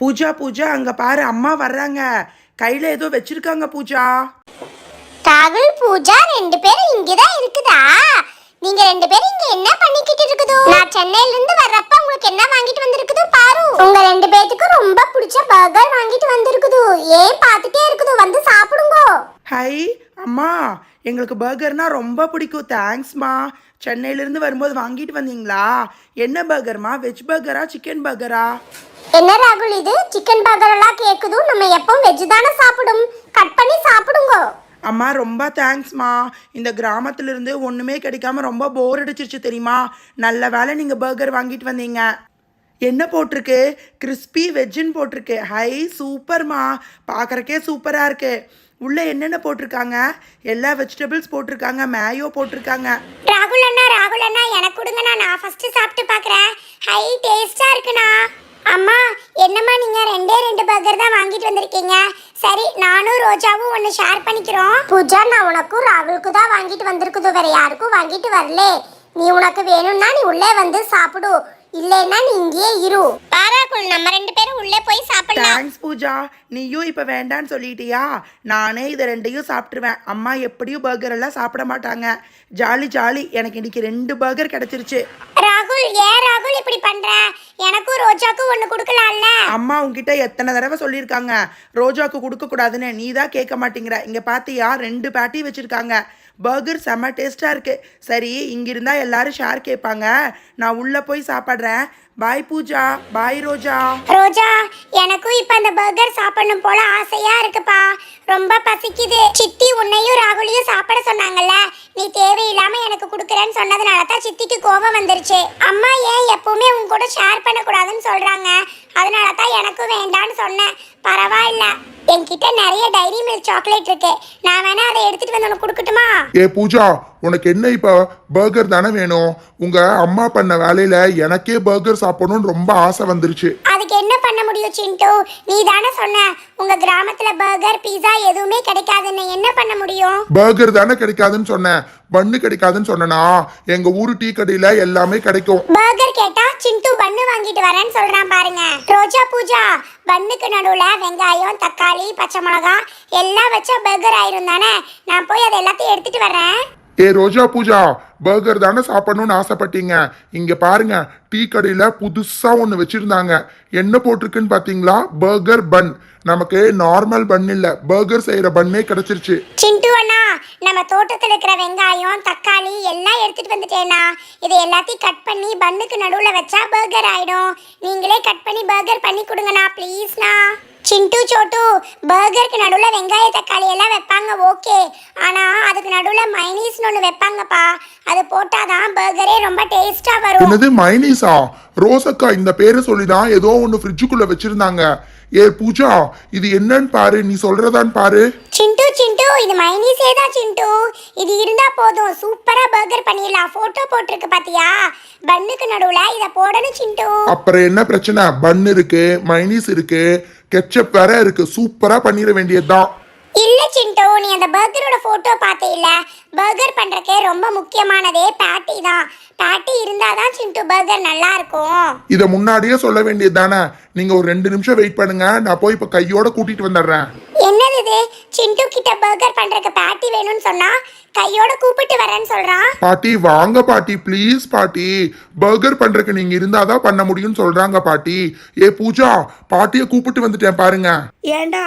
பூஜா பூஜா அங்க பாரு அம்மா வர்றாங்க. கையில ஏதோ வச்சிருக்காங்க பூஜா. ராகுல் பூஜா ரெண்டு பேரும் இங்கதான் இருக்குதா? நீங்க ரெண்டு பேரும் இங்க என்ன பண்ணிக்கிட்டு இருக்குது? நான் சென்னையில இருந்து வர்றப்ப உங்களுக்கு என்ன வாங்கிட்டு வந்திருக்குது பாரு. உங்க ரெண்டு பேத்துக்கும் ரொம்ப பிடிச்ச பர்கர் வாங்கிட்டு வந்திருக்குது. ஏன் பார்த்துட்டே இருக்குது? வந்து சாப்பிடுங்க. ஹை அம்மா எங்களுக்கு பர்கர்னா ரொம்ப பிடிக்கும். தேங்க்ஸ்மா சென்னையிலேருந்து வரும்போது வாங்கிட்டு வந்தீங்களா? என்ன பர்கர்மா வெஜ் பர்கரா சிக்கன் பர்கரா என்ன ராகுல் இது? சிக்கன் பர்கர் எல்லாம் கேக்குது நம்ம எப்பவும் வெஜ் தானே சாப்பிடும். கட் பண்ணி சாப்பிடுங்க. அம்மா ரொம்ப தேங்க்ஸ்மா இந்த கிராமத்துல இருந்து ஒன்றுமே கிடைக்காம ரொம்ப போர் அடிச்சிருச்சு தெரியுமா? நல்ல வேளை நீங்கள் பர்கர் வாங்கிட்டு வந்தீங்க. என்ன போட்டிருக்கு? கிறிஸ்பி வெஜ்ஜுன்னு போட்டிருக்கு. ஹை சூப்பர்மா. பார்க்குறக்கே சூப்பராக இருக்கு. உள்ளே என்னென்ன போட்டிருக்காங்க? எல்லா வெஜிடபிள்ஸ் போட்டிருக்காங்க மேயோ போட்டிருக்காங்க. ராகுல் அண்ணா ராகுல் அண்ணா எனக்கு கொடுங்கண்ணா. நான் ஃபர்ஸ்ட் சாப்பிட்டு பார்க்குறேன் ஹை டேஸ்டா இருக்குண்ணா. அம்மா என்னம்மா நீங்க ரெண்டே ரெண்டு பர்கர் தான் வாங்கிட்டு வந்திருக்கீங்க? சரி நானும் ரோஜாவும் ஒன்று ஷேர் பண்ணிக்கிறோம். பூஜா நான் உனக்கும் ராகுலுக்கு தான் வாங்கிட்டு வந்திருக்குது வேற யாருக்கும் வாங்கிட்டு வரல. நீ உனக்கு வேணும்னா நீ உள்ளே வந்து சாப்பிடு. இல்லைன்னா நீ இங்கேயே இரு. பாராகுல் நம்ம ரெண்டு பேரும் உள்ளே போய் சாப்பிடலாம். தேங்க்ஸ் பூஜா. நீயும் இப்போ வேண்டான்னு சொல்லிட்டியா? நானே இதை ரெண்டையும் சாப்பிட்ருவேன் அம்மா எப்படியும் பர்கர் எல்லாம் சாப்பிட மாட்டாங்க. Jolly jolly. எனக்கு இன்னைக்கு ரெண்டு பர்கர் கிடைச்சிருச்சு. ராகுல் ஏன் ராகுல் இப்படி பண்ற? எனக்கும் ரோஜாக்கும் ஒன்று கொடுக்கலாம்ல. அம்மா உன்கிட்ட எத்தனை தடவை சொல்லியிருக்காங்க. ரோஜாக்கு கொடுக்கக்கூடாதுன்னு நீ தான் கேட்க மாட்டேங்கிற. இங்கே பார்த்தியா ரெண்டு பேட்டி வச்சுருக்காங்க. பர்கர் செம்ம டேஸ்ட்டாக இருக்குது சரி இங்கிருந்தால் எல்லாரும் ஷேர் கேட்பாங்க. நான் உள்ளே போய் சாப்பிட்றேன். பாய் பூஜா. பாய் ரோஜா. ரோஜா எனக்கும் இப்ப அந்த பர்கர் சாப்பிடணும் போல ஆசையா இருக்குப்பா. ரொம்ப பசிக்குது. சித்தி உன்னையும் ராகுலையும் சாப்பிட சொன்னாங்கல்ல. நீ தேவையில்லாம எனக்கு கொடுக்குறேன்னு சொன்னதுனால தான் சித்திக்கு கோபம் வந்துருச்சு. அம்மா ஏன் எப்பவுமே உன் கூட ஷேர் பண்ணக்கூடாதுன்னு சொல்றாங்க. அதனால தான் எனக்கும் வேண்டான்னு சொன்னேன். பரவாயில்ல. என்கிட்ட நிறைய டைரி மில்க் சாக்லேட் இருக்கு. நான் வேணா அதை எடுத்துட்டு வந்து உனக்கு கொடுக்கட்டுமா? ஏ பூஜா உனக்கு என்ன இப்போ பர்கர் தானே வேணும்? உங்க அம்மா பண்ண வேலையில எனக்கே பர்கர் சாப்பிடணும்னு ரொம்ப ஆசை வந்துருச்சு அதுக்கு என்ன பண்ண முடியும் சிண்டு. நீ தானே சொன்ன உங்க கிராமத்துல பர்கர் பீஸா எதுவுமே கிடைக்காதுன்னு. என்ன பண்ண முடியும்? பர்கர் தானே கிடைக்காதுன்னு சொன்னேன் பண்ணு கிடைக்காதுன்னு சொன்னனா? எங்க ஊரு டீ கடையில எல்லாமே கிடைக்கும். பர்கர் கேட்டா சிண்டு பண்ணு வாங்கிட்டு வரேன்னு சொல்றான் பாருங்க. ரோஜா பூஜா பண்ணுக்கு நடுவுல வெங்காயம் தக்காளி பச்சை மிளகா எல்லாம் வச்சா பர்கர் ஆயிரும் தானே? நான் போய் அதை எல்லாத்தையும் எடுத்துட்டு வரேன். ஏ ரோஜா பூஜா பர்கர் தானே சாப்பிடணும்னு ஆசைப்பட்டீங்க. இங்க பாருங்க டீ கடையில புதுசா ஒன்று வச்சிருந்தாங்க. என்ன போட்டிருக்குன்னு பாத்தீங்களா? பர்கர் பன் நமக்கு நார்மல் பன் இல்ல. பர்கர் செய்யற பன்னே கிடைச்சிருச்சு. சிண்டு அண்ணா நம்ம தோட்டத்தில் இருக்கிற வெங்காயம் தக்காளி எல்லாம் எடுத்துட்டு வந்துட்டேனா இதை எல்லாத்தையும் கட் பண்ணி பண்ணுக்கு நடுவில் வச்சா பர்கர் ஆயிடும். நீங்களே கட் பண்ணி பர்கர் பண்ணி கொடுங்கண்ணா ப்ளீஸ்ண்ணா சிண்டு சோட்டு பர்கருக்கு நடுவில் வெங்காய தக்காளி எல்லாம் வைப்பாங்க ஓகே ஆனால் அதுக்கு நடுவில் மைனீஸ்னு ஒன்று வைப்பாங்கப்பா. அது போட்டாதான் பர்கரே ரொம்ப டேஸ்ட்டாக வரும். என்னது மைனீஸா ரோசக்கா இந்த பேரை சொல்லிதான் ஏதோ ஒன்று ஃப்ரிட்ஜுக்குள்ள வச்சிருந்தாங்க. ஏ பூஜா இது என்னன்னு பாரு நீ சொல்றதான்னு பாரு. சிண்டு சிண்டு இது மைனீஸே தான் சிண்டு. இது இருந்தா போதும் சூப்பரா பர்கர் பண்ணிடலாம். போட்டோ போட்டிருக்கு பாத்தியா? பண்ணுக்கு நடுவுல இத போடணும் சிண்டு. அப்புறம் என்ன பிரச்சனை? பன் இருக்கு மைனீஸ் இருக்கு கெச்சப் வேற இருக்கு. சூப்பரா பண்ணிட வேண்டியதுதான். இல்ல சிண்டு நீ அந்த பர்கரோட போட்டோ இல்ல? பர்கர் பண்றதுக்கு ரொம்ப முக்கியமானதே பேட்டி தான். பேட்டி இருந்தாதான் சிண்டு பர்கர் நல்லா இருக்கும் இதை முன்னாடியே சொல்ல வேண்டியது தானே? நீங்க ஒரு ரெண்டு நிமிஷம் வெயிட் பண்ணுங்க. நான் போய் இப்ப கையோட கூட்டிட்டு வந்துடுறேன். என்னது இது? சிண்டு கிட்ட பர்கர் பண்றதுக்கு பேட்டி வேணும்னு சொன்னா கையோட கூப்பிட்டு வரேன்னு சொல்றான். பாட்டி வாங்க பாட்டி ப்ளீஸ் பாட்டி பர்கர் பண்றதுக்கு நீங்க இருந்தாதான் பண்ண முடியும்னு சொல்றாங்க பாட்டி ஏ பூஜா பாட்டியை கூப்பிட்டு வந்துட்டேன் பாருங்க. ஏண்டா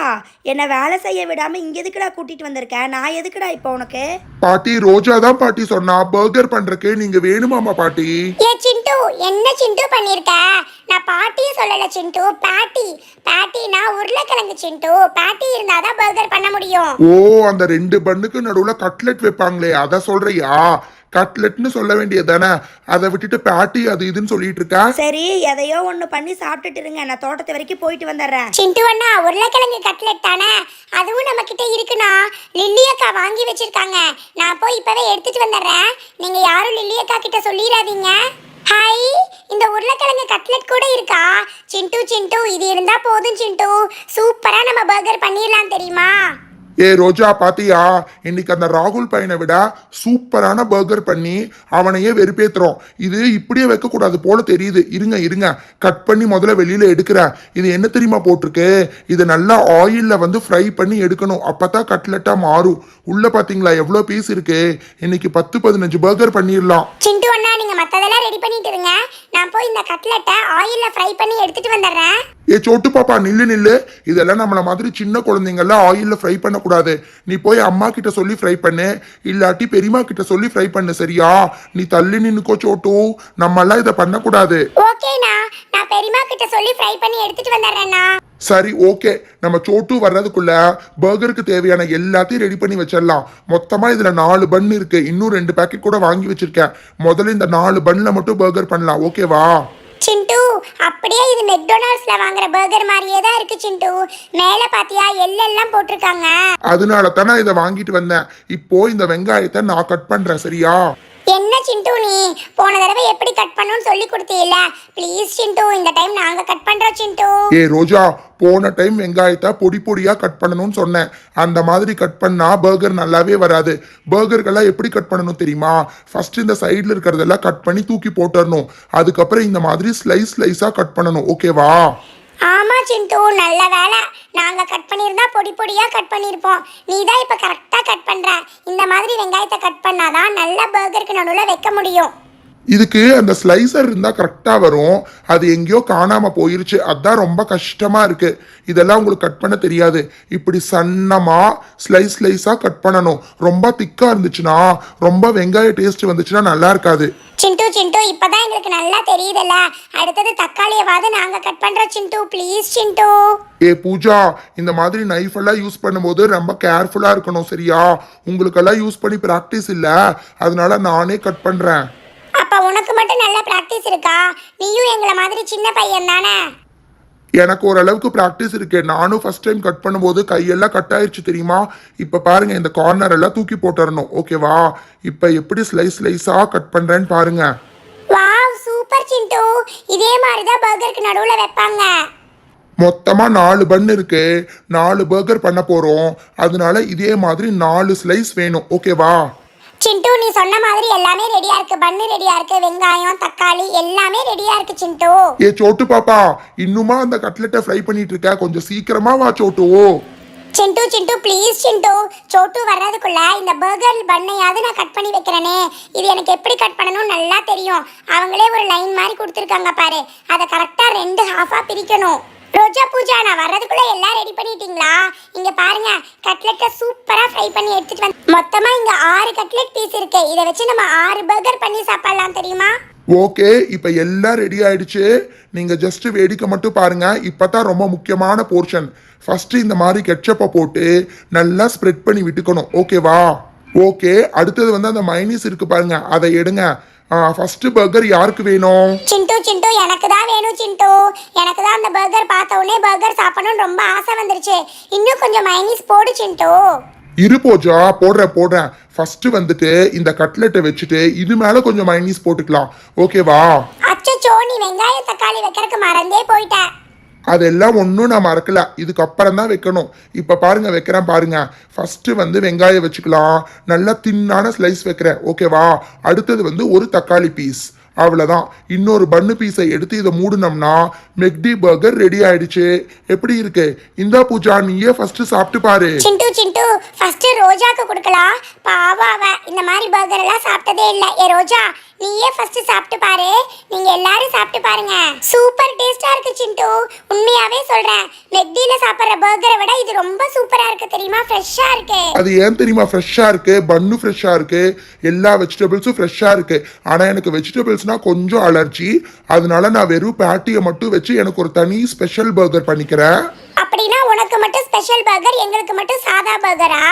என்னை வேலை செய்ய விடாம இங்க எதுக்குடா கூட்டிட்டு வந்திருக்கேன் நான் எதுக்குடா இப்போ உனக்கு? பாட்டி ரோஜா தான் பாட்டி சொன்னா பர்கர் பண்றதுக்கு நீங்க வேணுமாமா பாட்டி? ஏ சிண்டு என்ன சிண்டு பண்ணிருக்க? நான் பாட்டியே சொல்லல சிண்டு பேட்டி. பேட்டினா உருளைக்கிழங்கு சிண்டு. பேட்டி இருந்தாதான் பர்கர் பண்ண முடியும். ஓ அந்த ரெண்டு பண்ணுக்கு நடுவுல கட்லெட் வைப்பாங்களே அத சொல்றியா? கட்லெட்னு சொல்ல வேண்டியது தானே அதை விட்டுட்டு பேட்டி அது இதுன்னு சொல்லிட்டு இருக்கா? சரி எதையோ ஒன்று பண்ணி சாப்பிட்டுட்டு இருங்க. நான் தோட்டத்து வரைக்கும் போயிட்டு வந்துடுறேன். சிண்டு அண்ணா உருளைக்கிழங்கு கட்லெட் தானே? அதுவும் நம்ம கிட்ட இருக்குண்ணா. லில்லி அக்கா வாங்கி வச்சிருக்காங்க. நான் போய் இப்பவே எடுத்துட்டு வந்துடுறேன். நீங்க யாரும் லில்லி அக்கா கிட்ட சொல்லிடாதீங்க ஹாய் இந்த உருளைக்கிழங்கு கட்லெட் கூட இருக்கா? சிண்டு சிண்டு இது இருந்தா போதும் சிண்டு. சூப்பரா நம்ம பர்கர் பண்ணிடலாம் தெரியுமா? ஏ ரோஜா பாத்தியா? இன்னைக்கு அந்த ராகுல் பையனை விட சூப்பரான பர்கர் பண்ணி அவனையே வெறுப்பேத்துறோம். இது இப்படியே வைக்கக்கூடாது போல தெரியுது. இருங்க இருங்க. கட் பண்ணி முதல்ல வெளியில் எடுக்கிறேன் இது என்ன தெரியுமா போட்டிருக்கு? இது நல்லா ஆயிலில் வந்து ஃப்ரை பண்ணி எடுக்கணும். அப்போ தான் கட்லெட்டாக மாறும். உள்ளே பார்த்தீங்களா எவ்வளோ பீஸ் இருக்கு? இன்னைக்கு பத்து பதினஞ்சு பர்கர் பண்ணிடலாம். சிண்டு அண்ணா நீங்கள் மற்றதெல்லாம் ரெடி பண்ணிட்டு இருங்க. நான் போய் இந்த கட்லெட்டை ஆயிலில் ஃப்ரை பண்ணி எடுத்துட்டு வந்துடுறேன். ஏ சோட்டு பாப்பா நில்லு நில்லு. இதெல்லாம் நம்மள மாதிரி சின்ன குழந்தைங்கெல்லாம் ஆயில்ல ஃப்ரை பண்ணக்கூடாது. நீ போய் அம்மா கிட்ட சொல்லி ஃப்ரை பண்ணு. இல்லாட்டி பெரியம்மா கிட்ட சொல்லி ஃப்ரை பண்ணு சரியா? நீ தள்ளி நின்னுக்கோ சோட்டு. நம்ம எல்லாம் இதை பண்ணக்கூடாது. ஓகேண்ணா. நான் பெரியம்மா கிட்ட சொல்லி ஃப்ரை பண்ணி எடுத்துட்டு வந்துடுறேண்ணா. சரி ஓகே. நம்ம சோட்டு வர்றதுக்குள்ள பர்கருக்கு தேவையான எல்லாத்தையும் ரெடி பண்ணி வச்சிடலாம். மொத்தமா இதுல நாலு பன் இருக்கு. இன்னும் ரெண்டு பேக்கெட் கூட வாங்கி வச்சிருக்கேன். முதல்ல இந்த நாலு பன்ல மட்டும் பர்கர் பண்ணலாம். ஓகேவா? சிண்டு. அப்படியே இது மெக்டொனால்ட்ஸ்ல வாங்குற பர்கர் மாதிரியே தான் இருக்கு சிண்டு. மேல பாத்தியா எல்லாம் போட்டிருக்காங்க. அதனால தான் நான் இதை வாங்கிட்டு வந்தேன். இப்போ இந்த வெங்காயத்தை நான் கட் பண்றேன் சரியா? என்ன சிண்டு நீ? போன தடவை எப்படி கட் பண்ணணும்னு சொல்லி கொடுத்தீல்ல. ப்ளீஸ் சிண்டு இந்த டைம் நாங்க கட் பண்றோம் சிண்டு. ஏ ரோஜா போன டைம் வெங்காயத்தை பொடி பொடியா கட் பண்ணணும்னு சொன்னேன். அந்த மாதிரி கட் பண்ணா பர்கர் நல்லாவே வராது. பர்கர்கள்லாம் எப்படி கட் பண்ணணும் தெரியுமா? ஃபர்ஸ்ட் இந்த சைடுல இருக்கிறதெல்லாம் கட் பண்ணி தூக்கி போட்டுறணும். அதுக்கப்புறம் இந்த மாதிரி ஸ்லைஸ் ஸ்லைஸா கட் பண்ணணும். ஓகேவா ஆமா சிண்டு. நல்ல வேலை. நாங்கள் கட் பண்ணியிருந்தா பொடி பொடியாக கட் பண்ணியிருப்போம். நீ தான் இப்போ கரெக்டாக கட் பண்ணுற இந்த மாதிரி வெங்காயத்தை கட் பண்ணாதான் நல்ல பர்கருக்கு நடுவில் வைக்க முடியும். இதுக்கு அந்த ஸ்லைசர் இருந்தால் கரெக்டாக வரும். அது எங்கேயோ காணாமல் போயிருச்சு. அதுதான் ரொம்ப கஷ்டமாக இருக்குது இதெல்லாம் உங்களுக்கு கட் பண்ண தெரியாது. இப்படி சன்னமாக ஸ்லைஸ் ஸ்லைஸாக கட் பண்ணணும். ரொம்ப திக்காக இருந்துச்சுன்னா ரொம்ப வெங்காய டேஸ்ட் வந்துச்சுன்னா நல்லா இருக்காது. சிண்டு சிண்டு இப்பதான் எங்களுக்கு நல்லா தெரியுதுல்ல. அடுத்தது தக்காளியவாது நாங்க கட் பண்றோம் சிண்டு. ப்ளீஸ் சிண்டு. ஏ பூஜா இந்த மாதிரி நைஃப் எல்லாம் யூஸ் பண்ணும்போது ரொம்ப கேர்ஃபுல்லா இருக்கணும் சரியா? உங்களுக்கெல்லாம் யூஸ் பண்ணி ப்ராக்டிஸ் இல்ல. அதனால நானே கட் பண்றேன். அப்ப உனக்கு மட்டும் நல்ல பிராக்டிஸ் இருக்கா? நீயும் எங்களை மாதிரி சின்ன பையன் தானே எனக்கு ஓரளவுக்கு ப்ராக்டிஸ் இருக்கு. நானும் ஃபர்ஸ்ட் டைம் கட் பண்ணும்போது கையெல்லாம் கட் ஆயிருச்சு தெரியுமா? இப்போ பாருங்க இந்த கார்னர் எல்லாம் தூக்கி போட்டுறணும். ஓகேவா இப்போ எப்படி ஸ்லைஸ் ஸ்லைஸாக கட் பண்ணுறேன்னு பாருங்க. சூப்பர் சிண்டு. இதே மாதிரி தான் பர்கருக்கு நடுவில் வைப்பாங்க. மொத்தமாக நாலு பன் இருக்கு. நாலு பர்கர் பண்ண போகிறோம் அதனால இதே மாதிரி நாலு ஸ்லைஸ் வேணும். ஓகேவா சிண்டு நீ சொன்ன மாதிரி எல்லாமே ரெடியா இருக்கு. பன்னு ரெடியா இருக்கு வெங்காயம் தக்காளி எல்லாமே ரெடியா இருக்கு சிண்டு. ஏ சோட்டு பாப்பா இன்னுமா அந்த கட்லெட்டை ஃப்ரை பண்ணிட்டு இருக்க? கொஞ்சம் சீக்கிரமா வா சோட்டு. சிண்டு சிண்டு ப்ளீஸ் சிண்டு. சோட்டு வர்றதுக்குள்ள இந்த பர்கர் பண்ணையாவது நான் கட் பண்ணி வைக்கிறேனே. இது எனக்கு எப்படி கட் பண்ணணும்னு நல்லா தெரியும். அவங்களே ஒரு லைன் மாதிரி கொடுத்துருக்காங்க பாரு. அதை கரெக்டாக ரெண்டு ஹாஃபாக பிரிக்கணும். ரோஜா பூஜா நான் வர்றதுக்குள்ள எல்லாம் ரெடி பண்ணிட்டீங்களா? இங்க பாருங்க கட்லெட்டை சூப்பரா ஃப்ரை பண்ணி எடுத்துட்டு வந்து மொத்தமா இங்க ஆறு கட்லெட் பீஸ் இருக்கு. இதை வச்சு நம்ம ஆறு பர்கர் பண்ணி சாப்பிடலாம் தெரியுமா? ஓகே இப்போ எல்லாம் ரெடி ஆயிடுச்சு. நீங்கள் ஜஸ்ட் வேடிக்கை மட்டும் பாருங்கள் இப்போ தான் ரொம்ப முக்கியமான போர்ஷன் ஃபஸ்ட்டு இந்த மாதிரி கெட்சப்பை போட்டு நல்லா ஸ்ப்ரெட் பண்ணி விட்டுக்கணும். ஓகேவா ஓகே அடுத்தது வந்து அந்த மைனீஸ் இருக்குது பாருங்கள் அதை எடுங்க. ஃபர்ஸ்ட் பர்கர் யாருக்கு வேணும்? சிண்டு சிண்டு எனக்கு தான் வேணும் சிண்டு. எனக்கு தான் அந்த பர்கர் பார்த்த உடனே பர்கர் சாப்பிடணும்னு ரொம்ப ஆசை வந்துருச்சு. இன்னும் கொஞ்சம் மைனீஸ் போடு சிண்டு. இரு போஜா போடுறேன் போடுறேன். ஃபர்ஸ்ட் வந்துட்டு இந்த கட்லெட்டை வச்சுட்டு இது மேல கொஞ்சம் மைனீஸ் போட்டுக்கலாம். ஓகேவா அச்சச்சோ நீ வெங்காயம் தக்காளி வைக்கிறதுக்கு மறந்தே போயிட்டேன் அதெல்லாம் ஒன்றும் நான் மறக்கல. இதுக்கப்புறம் தான் வைக்கணும். இப்போ பாருங்கள் வைக்கிறேன் பாருங்கள் ஃபஸ்ட்டு வந்து வெங்காயம் வச்சுக்கலாம். நல்லா தின்னான ஸ்லைஸ் வைக்கிறேன். ஓகேவா அடுத்தது வந்து ஒரு தக்காளி பீஸ் அவ்வளோதான் இன்னொரு பன்னு பீஸை எடுத்து இதை மூடினோம்னா மெக்டி பர்கர் ரெடி ஆயிடுச்சு. எப்படி இருக்கு? இந்த பூஜா நீயே ஃபர்ஸ்ட் சாப்பிட்டு பாரு. சிண்டு சிண்டு. ஃபர்ஸ்ட் ரோஜாக்கு கொடுக்கலாம். பாவா இந்த மாதிரி பர்கர் எல்லாம் சாப்பிட்டதே இல்லை. ஏ ரோஜா நீயே ஃபர்ஸ்ட் சாப்பிட்டு பாரு. நீங்க எல்லாரும் சாப்பிட்டு பாருங்க. சூப்பர் டேஸ்டா இருக்கு சிண்டு. உண்மையாவே சொல்றேன். மெக்டில சாப்பிடுற பர்கரை விட இது ரொம்ப சூப்பரா இருக்கு தெரியுமா? ஃப்ரெஷ்ஷா இருக்கு. அது ஏன் தெரியுமா? ஃப்ரெஷ்ஷாக இருக்கு. பன்னு ஃப்ரெஷ்ஷாக இருக்கு. எல்லா வெஜிடபிள்ஸும் ஃப்ரெஷ்ஷாக இருக்கு. ஆனால் எனக்கு வெஜிடபிள்ஸ்னா கொஞ்சம் அலர்ஜி அதனால நான் வெறும் பேட்டியை மட்டும் வச்சு எனக்கு ஒரு தனி ஸ்பெஷல் பர்கர் பண்ணிக்கிறேன். அப்படின்னா உனக்கு மட்டும் ஸ்பெஷல் பர்கர் எங்களுக்கு மட்டும் சாதா பர்கரா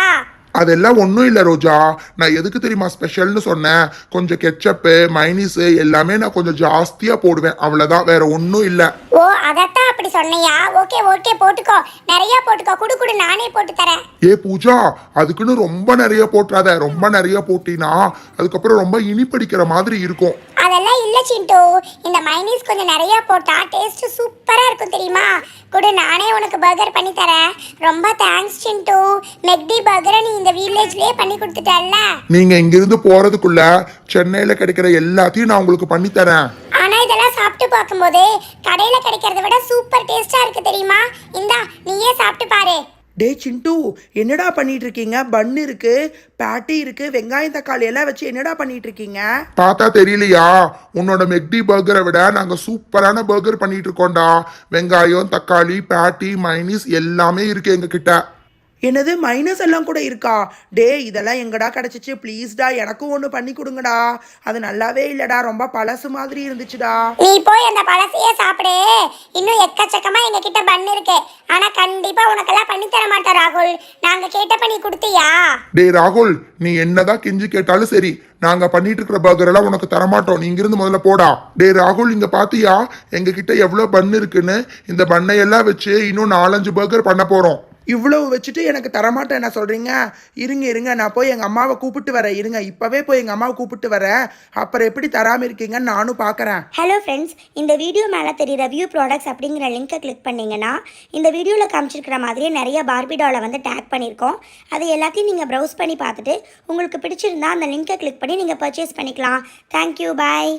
அதெல்லாம் ஒன்றும் இல்லை ரோஜா. நான் எதுக்கு தெரியுமா ஸ்பெஷல்னு சொன்னேன். கொஞ்சம் கெச்சப்பு மைனீஸு எல்லாமே நான் கொஞ்சம் ஜாஸ்தியாக போடுவேன். அவ்வளோதான் வேற ஒன்றும் இல்லை. ஓ அதத்தான் அப்படி சொன்னையா? ஓகே ஓகே போட்டுக்கோ. நிறைய போட்டுக்கோ. குடு குடு நானே போட்டு தரேன். ஏ பூஜா அதுக்குன்னு ரொம்ப நிறைய போட்டுறாத. ரொம்ப நிறைய போட்டினா அதுக்கப்புறம் ரொம்ப இனிப்படிக்கிற மாதிரி இருக்கும். அதெல்லாம் இல்ல சிண்டு. இந்த மைனீஸ் கொஞ்சம் நிறைய போட்டா டேஸ்ட் சூப்பரா இருக்கும் தெரியுமா? கொடு நானே உனக்கு பர்கர் பண்ணி தரேன். ரொம்ப தேங்க்ஸ் சிண்டு. மெக்டி பர்கரை நீ இந்த வில்லேஜ்லயே பண்ணி கொடுத்துட்டல்ல. நீங்க இங்கிருந்து போறதுக்குள்ள சென்னையில கிடைக்கிற எல்லாத்தையும் நான் உங்களுக்கு பண்ணி தரேன். ஆனா இதெல்லாம் சாப்பிட்டு பார்க்கும்போது கடையில கிடைக்கிறத விட சூப்பர் டேஸ்டா இருக்கு தெரியுமா? இந்தா நீயே சாப்பிட்டு பாரு. டே சிண்டு என்னடா பண்ணிட்டு இருக்கீங்க பன் இருக்கு பேட்டி இருக்கு வெங்காயம் தக்காளி எல்லாம் வச்சு என்னடா பண்ணிட்டு இருக்கீங்க பார்த்தா தெரியலையா? உன்னோட மெக்டி பர்கரை விட நாங்க சூப்பரான பர்கர் பண்ணிட்டு இருக்கோம்டா வெங்காயம் தக்காளி பேட்டி மைனிஸ் எல்லாமே இருக்கு எங்க கிட்ட என்னது மைனஸ் எல்லாம் கூட இருக்கா? டே இதெல்லாம் எங்கடா கிடச்சிச்சு? ப்ளீஸ்டா எனக்கும் ஒன்று பண்ணி கொடுங்கடா. அது நல்லாவே இல்லைடா ரொம்ப பழசு மாதிரி இருந்துச்சுடா. நீ போய் அந்த பழசையே சாப்பிடு. இன்னும் எக்கச்சக்கமா எங்க கிட்ட பன் இருக்கு. ஆனா கண்டிப்பா உனக்கெல்லாம் பண்ணி தர மாட்டோம் ராகுல். நாங்க கேட்டப்ப நீ கொடுத்தியா? டேய் ராகுல் நீ என்னதான் கெஞ்சி கேட்டாலும் சரி. நாங்க பண்ணிட்டு இருக்கிற பர்கர் எல்லாம் உனக்கு தரமாட்டோம். நீ இங்கிருந்து முதல்ல போடா. டேய் ராகுல் இங்க பாத்தியா? எங்க கிட்ட எவ்வளவு பன் இருக்குன்னு? இந்த பண்ணை எல்லாம் வச்சு இன்னும் நாலஞ்சு பர்கர் பண்ண போறோம். இவ்வளவு வச்சுட்டு எனக்கு தரமாட்டேன். என்ன சொல்கிறீங்க இருங்க இருங்க. நான் போய் எங்கள் அம்மாவை கூப்பிட்டு வரேன். இருங்க. இப்போவே போய் எங்கள் அம்மாவை கூப்பிட்டு வரேன். அப்புறம் எப்படி தராமல் இருக்கீங்கன்னு நானும் பார்க்குறேன் ஹலோ ஃப்ரெண்ட்ஸ் இந்த வீடியோ மேலே தெரியுற வியூ ப்ராடக்ட்ஸ் அப்படிங்கிற லிங்கை கிளிக் பண்ணிங்கன்னா இந்த வீடியோவில் காமிச்சிருக்கிற மாதிரியே நிறைய பார்பி டாலை வந்து டேக் பண்ணியிருக்கோம். அது எல்லாத்தையும் நீங்கள் ப்ரௌஸ் பண்ணி பார்த்துட்டு உங்களுக்கு பிடிச்சிருந்தா அந்த லிங்கை கிளிக் பண்ணி நீங்கள் பர்ச்சேஸ் பண்ணிக்கலாம். Thank you bye